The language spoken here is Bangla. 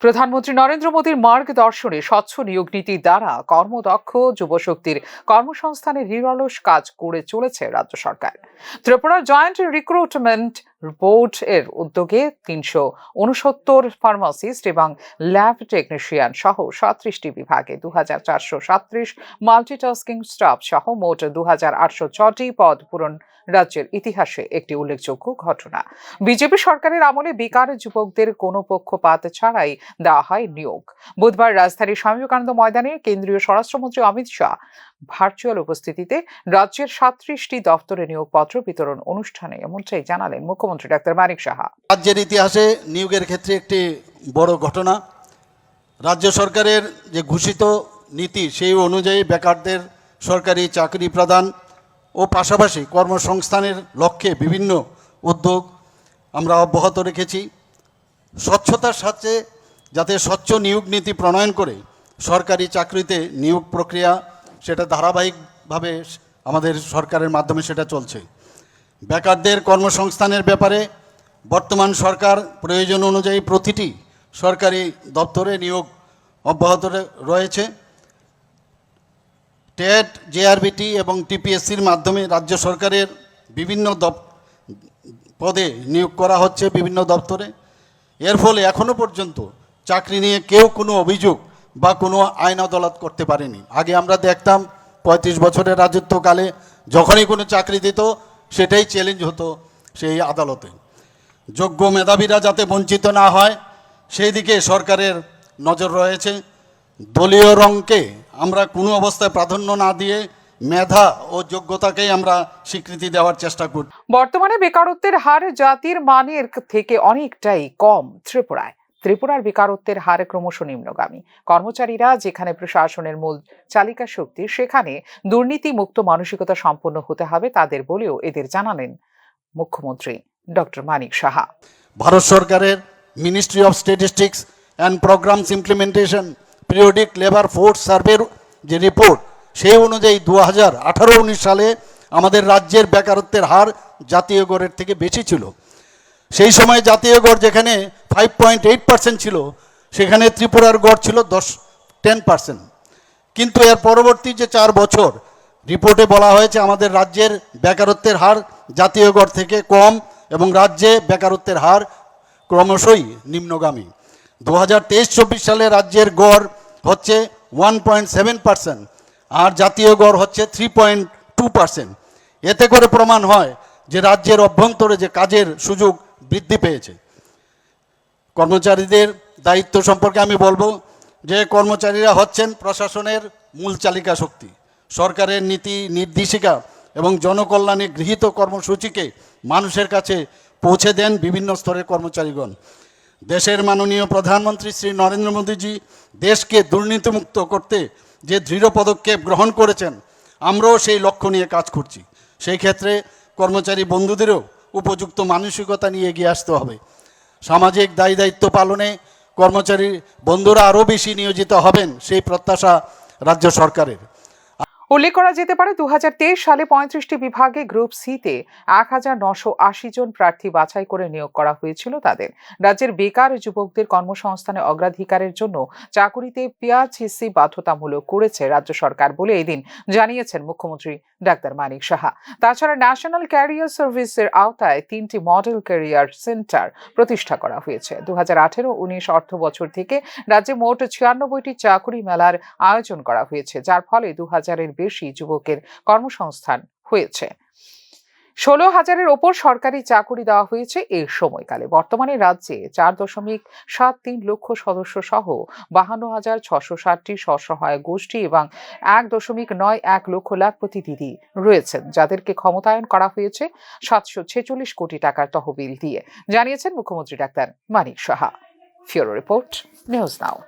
প্রধানমন্ত্রী নরেন্দ্র মোদীর মার্গদর্শনে স্বচ্ছ নিয়োগ নীতি দ্বারা কর্মদক্ষ যুবশক্তির কর্মসংস্থানের নিরলস কাজ করে চলেছে রাজ্য সরকার। ত্রিপুরা জয়েন্ট রিক্রুটমেন্ট বোর্ড এর উদ্যোগে তিনশো উনসত্তর ফার্মাসিস্ট এবং ল্যাব টেকনিশিয়ান সহ সাত্রিশটি বিভাগে দু হাজার চারশো সাত্রিশ মাল্টিটাস্কিং স্টাফ সহ মোট দু হাজার আটশো ছটি পদ পূরণ রাজ্যের ইতিহাসে একটি উল্লেখযোগ্য ঘটনা। বিজেপি সরকারের আমলে বেকার যুবকদের কোনো পক্ষপাত ছাড়াই দেওয়া হয় নিয়োগ। বুধবার রাজধানীর স্বামী ময়দানে কেন্দ্রীয় স্বরাষ্ট্রমন্ত্রী অমিত শাহ ভার্চুয়াল উপস্থিতিতে রাজ্যের সাতত্রিশটি দপ্তরে নিয়োগপত্র বিতরণ অনুষ্ঠানে, এমনটাই জানালেন মুখ্যমন্ত্রী ডাক্তার মানিক সাহা। রাজ্যের ইতিহাসে নিয়োগের ক্ষেত্রে একটি বড় ঘটনা। রাজ্য সরকারের যে ঘোষিত নীতি, সেই অনুযায়ী বেকারদের সরকারি চাকরি প্রদান ও পাশাপাশি কর্মসংস্থানের লক্ষ্যে বিভিন্ন উদ্যোগ আমরা অব্যাহত রেখেছি। স্বচ্ছতার সাথে যাতে স্বচ্ছ নিয়োগ নীতি প্রণয়ন করে সরকারি চাকরিতে নিয়োগ প্রক্রিয়া, সেটা ধারাবাহিকভাবে আমাদের সরকারের মাধ্যমে সেটা চলছে। বেকারদের কর্মসংস্থানের ব্যাপারে বর্তমান সরকার প্রয়োজন অনুযায়ী প্রতিটি সরকারি দপ্তরে নিয়োগ অব্যাহত রয়েছে। টেট জেআরবিটি এবং টিপিএসসির মাধ্যমে রাজ্য সরকারের বিভিন্ন পদে নিয়োগ করা হচ্ছে বিভিন্ন দপ্তরে। এর ফলে এখনও পর্যন্ত চাকরি নিয়ে কেউ কোনো অভিযোগ বা কোনো আইন আদালত করতে পারেনি। আগে আমরা দেখতাম পঁয়ত্রিশ বছরের রাজত্বকালে যখনই কোনো চাকরি দিত সেটাই চ্যালেঞ্জ হতো সেই আদালতে। যোগ্য মেধাবীরা যাতে বঞ্চিত না হয়, সেই দিকে সরকারের নজর রয়েছে। দলীয় রঙকে আমরা কোনো অবস্থায় প্রাধান্য না দিয়ে মেধা ও যোগ্যতাকেই আমরা স্বীকৃতি দেওয়ার চেষ্টা করি বর্তমানে বেকারত্বের হার জাতির মানের থেকে অনেকটাই কম ত্রিপুরায়। ত্রিপুরার বেকারত্বের হার ক্রমশ নিম্নগামী। কর্মচারীরা যেখানে প্রশাসনের মূল চালিকা শক্তি, সেখানে দুর্নীতি মুক্ত মানসিকতা সম্পন্ন হতে হবে তাদের বলেও এদের জানালেন মুখ্যমন্ত্রী ডক্টর মানিক সাহা। ভারত সরকারের ministry of statistics and programmes implementation periodic labour force সার্ভের যে রিপোর্ট সেই অনুযায়ী দু হাজার আঠারো উনিশ সালে আমাদের রাজ্যের বেকারত্বের হার জাতীয় গড়ের থেকে বেশি ছিল। সেই সময় জাতীয় গড় যেখানে ফাইভ পয়েন্ট এইট পার্সেন্ট ছিল, সেখানে ত্রিপুরার গড় ছিল দশ টেন পার্সেন্ট কিন্তু এর পরবর্তী যে চার বছর, রিপোর্টে বলা হয়েছে আমাদের রাজ্যের বেকারত্বের হার জাতীয় গড় থেকে কম এবং রাজ্যে বেকারত্বের হার ক্রমশই নিম্নগামী। দু হাজার তেইশ চব্বিশ সালে রাজ্যের গড় হচ্ছে ওয়ান পয়েন্ট সেভেন পার্সেন্ট আর জাতীয় গড় হচ্ছে থ্রি পয়েন্ট টু পার্সেন্ট এতে করে প্রমাণ হয় যে রাজ্যের অভ্যন্তরে যে কাজের সুযোগ বৃদ্ধি পেয়েছে। কর্মচারীদের দায়িত্ব সম্পর্কে আমি বলব যে কর্মচারীরা হচ্ছেন প্রশাসনের মূল চালিকা শক্তি। সরকারের নীতি নির্দেশিকা এবং জনকল্যাণে গৃহীত কর্মসূচিকে মানুষের কাছে পৌঁছে দেন বিভিন্ন স্তরের কর্মচারীগণ। দেশের মাননীয় প্রধানমন্ত্রী শ্রী নরেন্দ্র মোদীজি দেশকে দুর্নীতিমুক্ত করতে যে দৃঢ় পদক্ষেপ গ্রহণ করেছেন, আমরাও সেই লক্ষ্য নিয়ে কাজ করছি। সেই ক্ষেত্রে কর্মচারী বন্ধুদেরও উপযুক্ত মানসিকতা নিয়ে এগিয়ে আসতে হবে। সামাজিক দায়ী দায়িত্ব পালনে কর্মচারী বন্ধুরা আরও বেশি নিয়োজিত হবেন সেই প্রত্যাশা রাজ্য সরকারের। উল্লেখ করা যেতে পারে দু হাজার তেইশ সালে পঁয়ত্রিশটি বিভাগে গ্রুপ সিতে এক হাজার নশো আশি জন প্রার্থী বাছাই করে নিয়োগ করা হয়েছিল তাদের। রাজ্যের বেকার যুবকদের কর্মসংস্থানে অগ্রাধিকারের জন্য চাকুরিতে পিআরসিসি বাধ্যতামূলক করেছে রাজ্য সরকার বলে এদিন জানিয়েছেন মুখ্যমন্ত্রী ডাক্তার মানিক সাহা। তাছাড়া ন্যাশনাল ক্যারিয়ার সার্ভিসের আওতায় তিনটি মডেল ক্যারিয়ার সেন্টার প্রতিষ্ঠা করা হয়েছে। দু হাজার আঠেরো উনিশ অর্থ বছর থেকে রাজ্যে মোট ছিয়ানব্বইটি চাকুরি মেলার আয়োজন করা হয়েছে, যার ফলে দু হাজারের বেশি যুবকের কর্মসংস্থান হয়েছে। ষোলো হাজারের ওপর সরকারি চাকুরি দেওয়া হয়েছে এই সময়কালে। বর্তমানে রাজ্যে চার দশমিক সাত তিন লক্ষ সদস্য সহ বাহান্ন হাজার ছশো ষাটটি স্বসহায়ক গোষ্ঠী এবং এক দশমিক নয় এক লক্ষ লাখপতি দিদি রয়েছেন, যাদেরকে ক্ষমতায়ন করা হয়েছে সাতশো ছেচল্লিশ কোটি টাকার তহবিল দিয়ে। জানিয়েছেন মুখ্যমন্ত্রী doctor Manik Saha. Bureau report, news now.